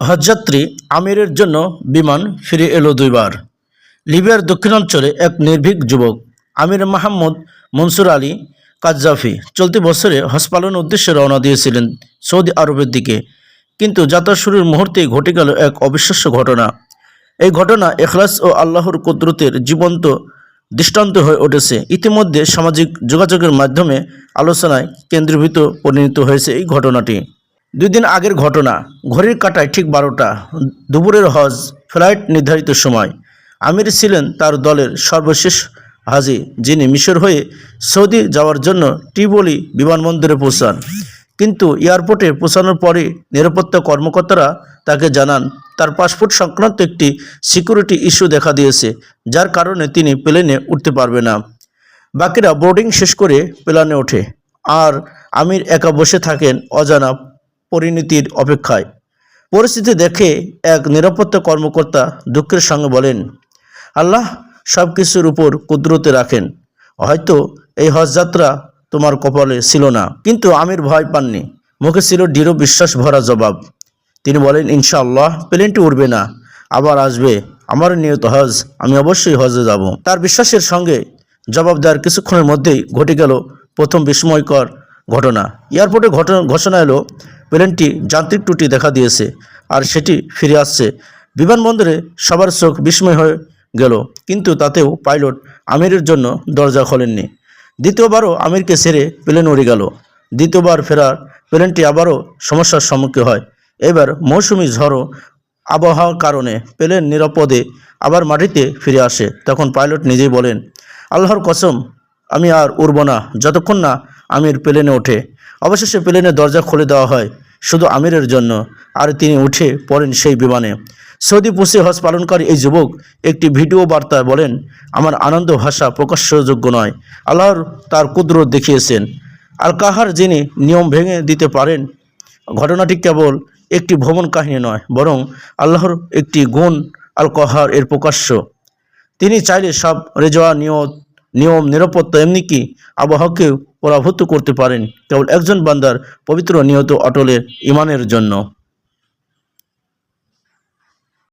হজযাত্রী আমিরের জন্য বিমান ফিরে এলো দুইবার। লিবিয়ার দক্ষিণাঞ্চলে এক নির্ভীক যুবক, আমির মাহমুদ মনসুর আলী কাজ্জাফি, চলতি বছরে হজ পালনের উদ্দেশ্যে রওনা দিয়েছিলেন সৌদি আরবের দিকে। কিন্তু যাত্রা শুরুর মুহূর্তেই ঘটে গেল এক অবিশ্বাস্য ঘটনা। এই ঘটনা এখলাস ও আল্লাহর কুদরতের জীবন্ত দৃষ্টান্ত হয়ে উঠেছে। ইতিমধ্যে সামাজিক যোগাযোগের মাধ্যমে আলোচনায় কেন্দ্রীভূত পরিণত হয়েছে এই ঘটনাটি। দুই দিন আগের ঘটনা, ঘড়ির কাটায় ঠিক বারোটা, দুপুরের হজ, ফ্লাইট নির্ধারিত সময়। আমির ছিলেন তার দলের সর্বশেষ হাজি, যিনি মিশর হয়ে সৌদি যাওয়ার জন্য টিবলি বিমানবন্দরে পৌঁছান। কিন্তু এয়ারপোর্টে পৌঁছানোর পরে নিরাপত্তা কর্মকর্তারা তাকে জানান, তার পাসপোর্ট সংক্রান্ত একটি সিকিউরিটি ইস্যু দেখা দিয়েছে, যার কারণে তিনি প্লেনে উঠতে পারবে না। বাকিরা বোর্ডিং শেষ করে প্লেনে ওঠে। আর আমির একা বসে থাকেন অজানা পরিণতির অপেক্ষায়। পরিস্থিতি দেখে এক নিরাপত্তা কর্মকর্তা দুঃখের সঙ্গে বলেন, আল্লাহ সব কিছুর উপর কুদরতে রাখেন। হয়তো এই হজযাত্রা তোমার কপালে ছিল না। কিন্তু আমির ভয় পাননি। মুখে ছিল দৃঢ় বিশ্বাস ভরা জবাব। তিনি বলেন, ইনশাআল্লাহ, প্লেনটি উঠবে না। আবার আসবে। আমার নিয়ত হজ। আমি অবশ্যই হজে যাব। তার বিশ্বাসের সঙ্গে জবাব দেওয়ার কিছুক্ষণের মধ্যেই ঘটে গেল প্রথম বিস্ময়কর ঘটনা। এয়ারপোর্টে ঘটনা, ঘোষণা এলো প্লেনটি যান্ত্রিক ত্রুটি দেখা দিয়েছে আর সেটি ফিরে আসছে। বিমানবন্দরে সবার চোখ বিস্ময় হয়ে গেল, কিন্তু তাতেও পাইলট আমিরের জন্য দরজা খোলেননি। দ্বিতীয়বারও আমিরকে ছেড়ে প্লেন উড়ে গেল। দ্বিতীয়বার ফেরার প্লেনটি আবারও সমস্যার সম্মুখীন হয়। এবার মৌসুমি ঝড়ো আবহাওয়ার কারণে প্লেন নিরাপদে আবার মাটিতে ফিরে আসে, তখন পাইলট নিজেই বলেন, আল্লাহর কসম, আমি আর উড়ব না। যতক্ষণ না আমির প্লেনে ওঠে। অবশেষে প্লেনের দরজা খুলে দেওয়া হয় শুধু আমিরের জন্য, আর তিনি উঠে পড়েন সেই বিমানে। সৌদি পুষে হজ পালনকারী এই যুবক একটি ভিডিও বার্তায় বলেন, আমার আনন্দ ভাষা প্রকাশ্যযোগ্য নয়। আল্লাহর তার কুদরত দেখিয়েছেন। আল কাহার যিনি নিয়ম ভেঙে দিতে পারেন, ঘটনাটি কেবল একটি ভ্রমণ কাহিনী নয়, বরং আল্লাহর একটি গুণ আল কাহার এর প্রকাশ্য। তিনি চাইলে সব রেজোয়া নিয়ত, নিয়ম, নিরাপত্তা এমনি কি আবহাওয়াকেও পরাভূত করতে পারেন। কেবল একজন বান্দার পবিত্র নিহত অটলের ইমানের জন্য।